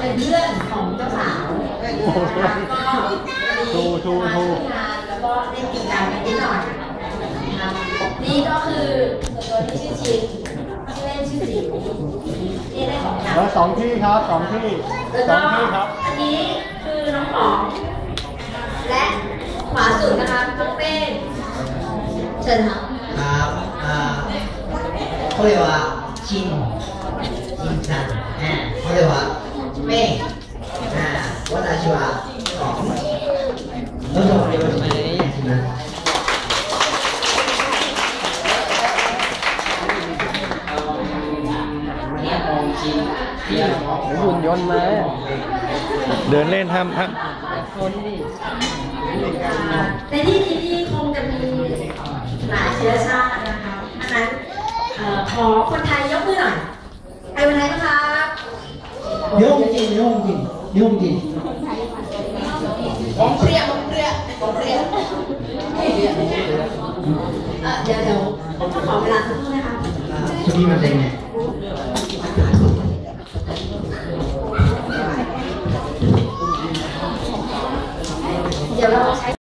เป็นเพื่อนของเจ้าสาวนะคะก็ทูทูทูมาที่งานแล้วก็เล่นกิจกรรมกันนิดหน่อยนะคะนี่ก็คือตัวที่ชื่อชินชื่อเล่นชื่อจิ๋วนี่ได้ของกันแล้วสองที่ครับสองที่แล้วสก็องที่ครับ อันนี้คือน้องป๋องและขวาสุดนะคะน้องเป้งเชิญค่ะครับอ่าเขาเรียกว่าชิน me อ่า what ของต้องลงเรียนภาษาอังกฤษใช่ไหมหุ่นยนต์มาเดินเล่นห้ามห้ามคนดิในที่นี้นี่คงจะมีหลายเชื้อชาตินะคะอันนั้นขอคนไทยยกมือหน่อยใครคนไทย dia om jin dia om jin dia om jin om pria om pria om pria เดี๋ยวเดี๋ยวผมขอเวลาสักครู่นะคะชุดนี้มันเป็นไงเดี๋ยวเราใช้